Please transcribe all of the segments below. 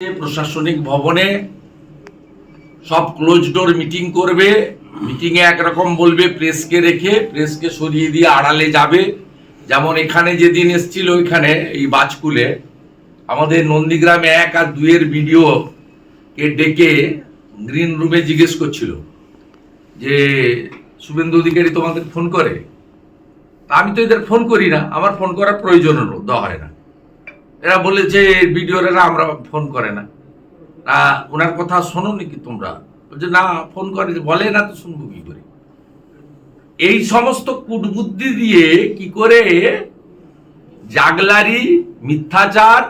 প্রশাসনিক ভবনে সব ক্লোজ ডোর মিটিং করবে মিটিংয়ে একরকম বলবে প্রেসকে রেখে প্রেসকে সরিয়ে দিয়ে আড়ালে যাবে। যেমন এখানে যেদিন এসছিল ওইখানে, এই বাজকুলে, আমাদের নন্দীগ্রামে এক আর দুইয়ের ভিডিও কে ডেকে গ্রিন রুমে জিজ্ঞেস করছিল যে, শুভেন্দু অধিকারী তোমাদের ফোন করে? আমি তো এদের ফোন করি না, আমার ফোন করার প্রয়োজন দেওয়া হয় না। এরা বলেছে ভিডিওরা আমরা ফোন করে না। ওনার কথা শোনো নাকি তোমরা? বলছে, না, ফোন করে বলে না তো শুনব কি করে? এই সমস্ত কুটবুদ্ধি দিয়ে কি করে জাগলারি, মিথ্যাচার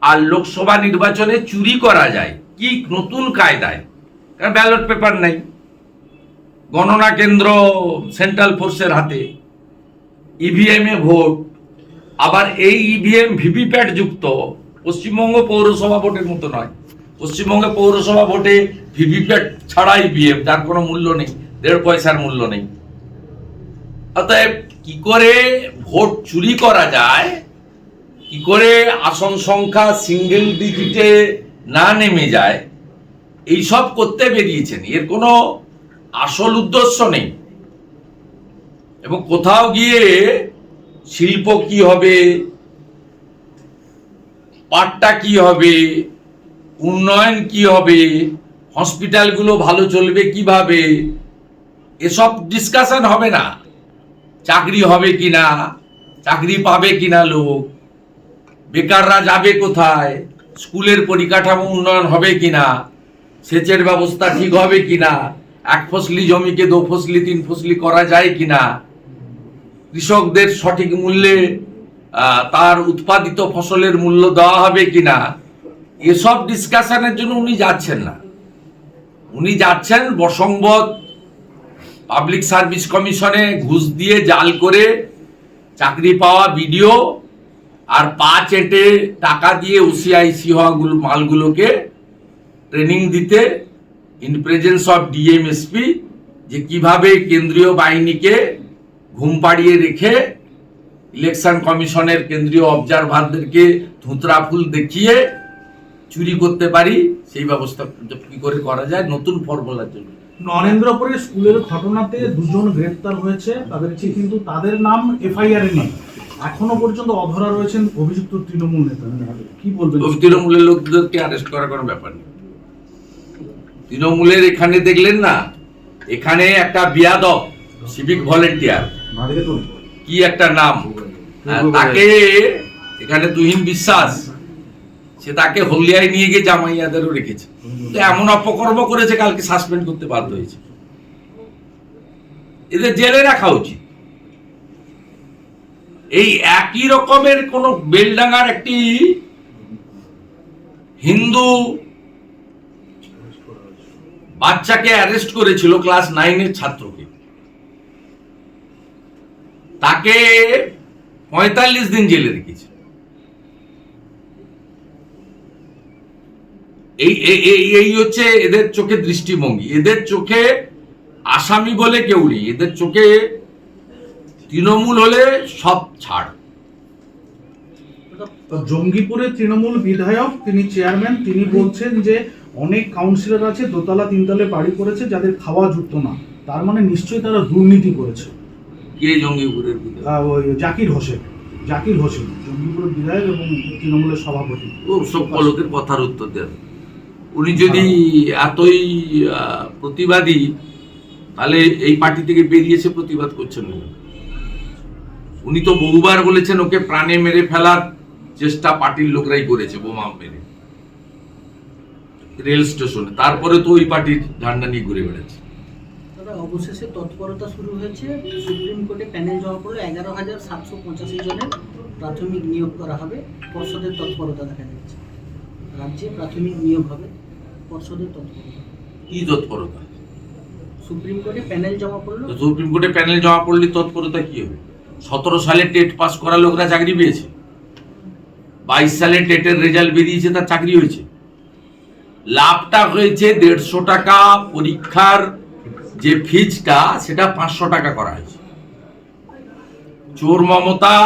আর লোকসভা নির্বাচনে চুরি করা যায়? কি নতুন কায়দায়? কারণ ব্যালট পেপার নেই। গণনা কেন্দ্র, সেন্ট্রাল ফোর্সের হাতে। ইভিএম এ ভোট। আবার এই ইভিএম ভিভিপ্যাট যুক্ত, পশ্চিমবঙ্গ পৌরসভা ভোটের মতো নয়। পশ্চিমবঙ্গে পৌরসভা ভোটে ভিভিপ্যাট ছাড়া ইভিএম যার কোনো মূল্য নেই, দেড় পয়সার মূল্য নেই। অতএব কি করে ভোট চুরি করা যায়? কি করে আসন সংখ্যা সিঙ্গেল ডিজিটে না নেমে যায়? এই সব করতে বেরিয়েছেন, এর কোনো আসল উদ্দেশ্য নেই। এবং কোথাও গিয়ে শিল্প কি হবে? পাটটা কি হবে? উন্নয়ন কি হবে? হসপিটালগুলো ভালো চলবে কীভাবে? এসব ডিসকাশন হবে না। চাকরি হবে কিনা? চাকরি পাবে কিনা লোক? বেকাররা যাবে কোথায়? স্কুলের পরিকাঠামো উন্নয়ন হবে কিনা? সেচের ব্যবস্থা ঠিক হবে কিনা? এক ফসলি জমিকে দো ফসলি, তিন ফসলি করা যায় কিনা? কৃষকদের সঠিক মূল্যে তার উৎপাদিত ফসলের মূল্য দেওয়া হবে কিনা, এসব ডিসকাশনের জন্য উনি যাচ্ছেন না। উনি যাচ্ছেন বসংবদ পাবলিক সার্ভিস কমিশনে ঘুষ দিয়ে জাল করে চাকরি পাওয়া বিডিও আর পা চেটে টাকা দিয়ে ওসিআইসি হওয়াগুলো, মালগুলোকে ট্রেনিং দিতে ইন প্রেজেন্স অফ ডিএমএসপি যে কীভাবে কেন্দ্রীয় বাহিনীকে ঘুম পাড়িয়ে রেখে ইলেকশন কমিশনের কেন্দ্রীয় অবজারভারদেরকে ধুতরা ফুল দেখিয়ে চুরি করতে পারি সেই ব্যবস্থা কি করে করা যায়? নতুন ফর্মুলার জন্য। নরেন্দ্রপুরের স্কুলের ঘটনাতে দুজন গ্রেপ্তার হয়েছে তাদের কিন্তু তাদের নাম এফআইআর এ নেই। এখনও পর্যন্ত অধরা রয়েছেন অভিযুক্ত তৃণমূল নেতা। কি বলবেন? তৃণমূলের লোকদেরকে অ্যারেস্ট করার কোনো ব্যাপার নেই। তৃণমূলের এখানে দেখলেন না এখানে একটা বিয়াদব সিভিক ভলেন্টিয়ার কি একটা নাম? আহ, তাকে এখানে তুহিন বিশ্বাস সে তাকে হলিয়ায় নিয়ে গিয়ে জামাইয়াদেরও রেখেছে। তো এমন অপকর্ম করেছে কালকে সাসপেন্ড করতে বাধ্য হয়েছে। এদের জেলে রাখা উচিত। এই একই রকমের কোন বেলডাঙ্গার একটি হিন্দু বাচ্চাকে অ্যারেস্ট করেছিল ক্লাস নাইনের ছাত্রকে তাকে পঁয়তাল্লিশ দিন জেলে রেখেছে। এই, এই- হচ্ছে এদের চোখে দৃষ্টিভঙ্গি। এদের চোখে আসামি বলে কেউ নেই। এদের চোখে তৃণমূল হলে সব ছাড়। জঙ্গিপুরের তৃণমূল বিধায়ক, তিনি চেয়ারম্যান, তিনি বলছেন যে অনেক কাউন্সিলর আছে, দোতলা তিনতলে বাড়ি করেছে, যাদের খাওয়া যুক্ত না। তার মানে নিশ্চয়ই তারা দুর্নীতি করেছে। কে জঙ্গিপুরের ওই জাকির হোসেন। জাকির হোসেন জঙ্গিপুরের বিধায়ক এবং তৃণমূলের সভাপতি। ও সব লোকের কথার উত্তর দেন। উনি যদি এতই প্রতিবাদী তাহলে এই পার্টি থেকে বেরিয়েছে প্রতিবাদ করছেন না উনি তো বহুবার বলেছেন ওকে প্রাণে মেরে ফেলার চেষ্টা পার্টির লোকরাই করেছে বোমা মেরে। রেল স্টেশনে। তারপরে তো ওই পার্টির ঝান্ডা নিয়ে ঘুরে বেড়াচ্ছে। অবশেষে তৎপরতা শুরু হয়েছে। সুপ্রিম কোর্টে প্যানেল জমা পড়ল এগারো হাজার সাতশো পঁচাশি জনের প্রাথমিক নিয়োগ করা হবে। পর্ষদের তৎপরতা দেখা যাচ্ছে। রাজ্যে প্রাথমিক নিয়োগ হবে। পর্ষদের তৎপরতা। কি তৎপরতা? সুপ্রিম কোর্টে প্যানেল জমা পড়ল। সুপ্রিম কোর্টে প্যানেল জমা পড়লে তৎপরতা কি হবে? সতেরো সালে টেট পাস করা লোকরা চাকরি পেয়েছে। বাইশ সালে টেটের রেজাল্ট বেরিয়েছে তার চাকরি হয়েছে। লাভটা হয়েছে দেড়শো টাকা পরীক্ষার যে ফিজটা সেটা পাঁচশো টাকা করা হয়েছে। চোর মমতা,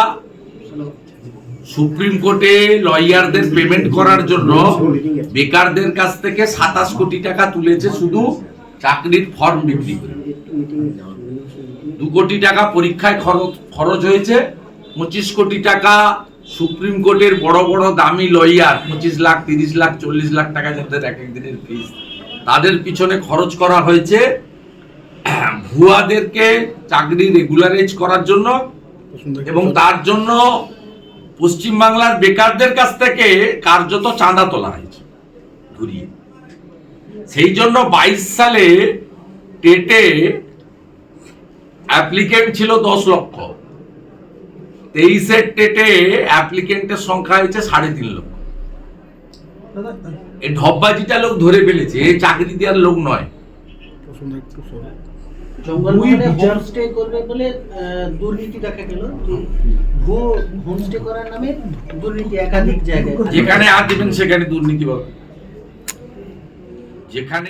সুপ্রিম কোর্টে লয়ারদের পেমেন্ট করার জন্য বেকারদের কাছ থেকে সাতাশ কোটি টাকা তুলেছে শুধু চাকরির ফর্ম বিক্রি করে। দু কোটি টাকা পরীক্ষায় খরচ খরচ হয়েছে। পঁচিশ কোটি টাকা সুপ্রিম কোর্টের বড় বড় দামি লয়ার, পঁচিশ লাখ, তিরিশ লাখ, চল্লিশ লাখ টাকা যাদের এক একদিনের ফিজ তাদের পিছনে খরচ করা হয়েছে ভুয়াদেরকে চাকরি রেগুলারাইজ করার জন্য এবং তার জন্য পশ্চিমবাংলার বেকারদের কাছ থেকে কার্যত চাঁদা তোলা হয়েছে ঘুরিয়ে। সেই জন্য বাইশ সালে টেটে অ্যাপ্লিকেন্ট ছিল দশ লক্ষ। তেইশের টেটে অ্যাপ্লিকেন্টের সংখ্যা হয়েছে সাড়ে তিন লক্ষ। এই ঢপবাজিটা লোক ধরে ফেলেছে এ চাকরি দেওয়ার লোক নয়। জঙ্গলমহলে হোমস্টে করবে বলে আহ, দুর্নীতি দেখা গেল। ভুয়ো হোমস্টে করার নামে দুর্নীতি একাধিক জায়গায়। যেখানে আর দেবেন সেখানে দুর্নীতি হবে। যেখানে